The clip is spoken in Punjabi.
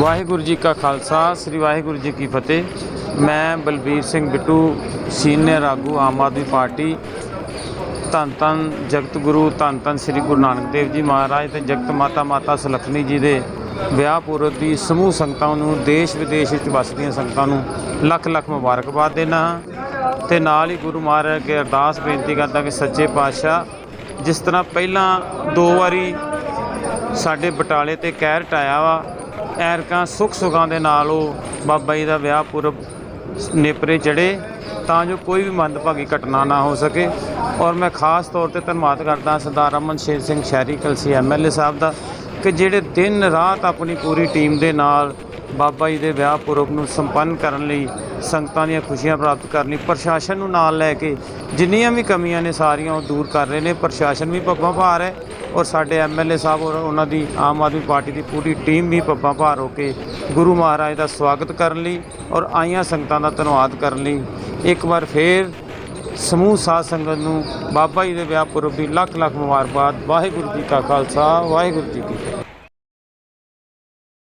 ਵਾਹਿਗੁਰੂ ਜੀ ਕਾ ਖਾਲਸਾ, ਸ੍ਰੀ ਵਾਹਿਗੁਰੂ ਜੀ ਕੀ ਫਤਿਹ। ਮੈਂ ਬਲਬੀਰ ਸਿੰਘ ਬਿੱਟੂ, ਸੀਨੀਅਰ ਆਗੂ ਆਮ ਆਦਮੀ ਪਾਰਟੀ, ਧੰਨ ਧੰਨ ਜਗਤ ਗੁਰੂ, ਧੰਨ ਧੰਨ ਸ੍ਰੀ ਗੁਰੂ ਨਾਨਕ ਦੇਵ ਜੀ ਮਹਾਰਾਜ ਤੇ ਜਗਤ ਮਾਤਾ ਮਾਤਾ ਸੁਲੱਖਣੀ ਜੀ ਦੇ ਵਿਆਹ ਪੁਰਬ ਦੀ ਸਮੂਹ ਸੰਗਤਾਂ ਨੂੰ, ਦੇਸ਼ ਵਿਦੇਸ਼ ਵਿੱਚ ਵਸਦੀਆਂ ਸੰਗਤਾਂ ਨੂੰ ਲੱਖ ਲੱਖ ਮੁਬਾਰਕਬਾਦ ਦੇਣਾ ਹਾਂ। ਤੇ ਨਾਲ ਹੀ ਗੁਰੂ ਮਹਾਰਾਜ ਕੇ ਅਰਦਾਸ ਬੇਨਤੀ ਕਰਦਾ ਕਿ ਸੱਚੇ ਪਾਤਸ਼ਾਹ, ਜਿਸ ਤਰ੍ਹਾਂ ਪਹਿਲਾਂ ਦੋ ਵਾਰੀ ਸਾਡੇ ਬਟਾਲੇ ਤੇ ਕਹਿਰ ਟਾਇਆ ਵਾ ਐਰਕਾਂ ਸੁੱਖ ਸੁਖਾਂ ਦੇ ਨਾਲ ਉਹ ਬਾਬਾ ਜੀ ਦਾ ਵਿਆਹ ਪੁਰਬ ਨੇਪਰੇ ਚੜੇ ਤਾਂ ਜੋ ਕੋਈ ਵੀ ਮੰਦਭਾਗੀ ਘਟਨਾ ਨਾ ਹੋ ਸਕੇ। ਔਰ ਮੈਂ ਖਾਸ ਤੌਰ ਤੇ ਧੰਨਵਾਦ ਕਰਦਾ ਸਰਦਾਰ ਅਮਨ ਸ਼ੇਰ ਸਿੰਘ ਸ਼ਹਿਰੀ, ਕਲਸੀ ਐਮਐਲਏ ਸਾਹਿਬ ਦਾ, ਕਿ ਜਿਹੜੇ ਦਿਨ ਰਾਤ ਆਪਣੀ ਪੂਰੀ ਟੀਮ ਦੇ ਨਾਲ ਬਾਬਾ ਜੀ ਦੇ ਵਿਆਹ ਪੁਰਬ ਨੂੰ ਸੰਪੰਨ ਕਰਨ ਲਈ ਸੰਗਤਾਂ ਦੀਆਂ ਖੁਸ਼ੀਆਂ ਪ੍ਰਾਪਤ ਕਰਨ ਲਈ ਪ੍ਰਸ਼ਾਸਨ ਨੂੰ ਨਾਲ ਲੈ ਕੇ ਜਿੰਨੀਆਂ ਵੀ ਕਮੀਆਂ ਨੇ ਸਾਰੀਆਂ ਉਹ ਦੂਰ ਕਰ ਰਹੇ ਨੇ। ਪ੍ਰਸ਼ਾਸਨ ਵੀ ਪੱਬਾਂ ਭਾਰ ਹੈ। ਔਰ ਸਾਡੇ ਐਮਐਲਏ ਸਾਹਿਬ ਔਰ ਉਹਨਾਂ ਦੀ ਆਮ ਆਦਮੀ ਪਾਰਟੀ ਦੀ ਪੂਰੀ ਟੀਮ ਵੀ ਪੱਬਾਂ ਭਾਰ ਹੋ ਕੇ ਗੁਰੂ ਮਹਾਰਾਜ ਦਾ ਸਵਾਗਤ ਕਰਨ ਲਈ ਔਰ ਆਈਆਂ ਸੰਗਤਾਂ ਦਾ ਧੰਨਵਾਦ ਕਰਨ ਲਈ ਇੱਕ ਵਾਰ ਫੇਰ ਸਮੂਹ ਸਾਧ ਸੰਗਤ ਨੂੰ ਬਾਬਾ ਜੀ ਦੇ ਵਿਆਹ ਪੁਰਬ ਦੀ ਲੱਖ ਲੱਖ ਮੁਬਾਰਕਬਾਦ, ਵਾਹਿਗੁਰੂ ਜੀ ਕਾ ਖਾਲਸਾ, ਵਾਹਿਗੁਰੂ ਜੀ ਕੀ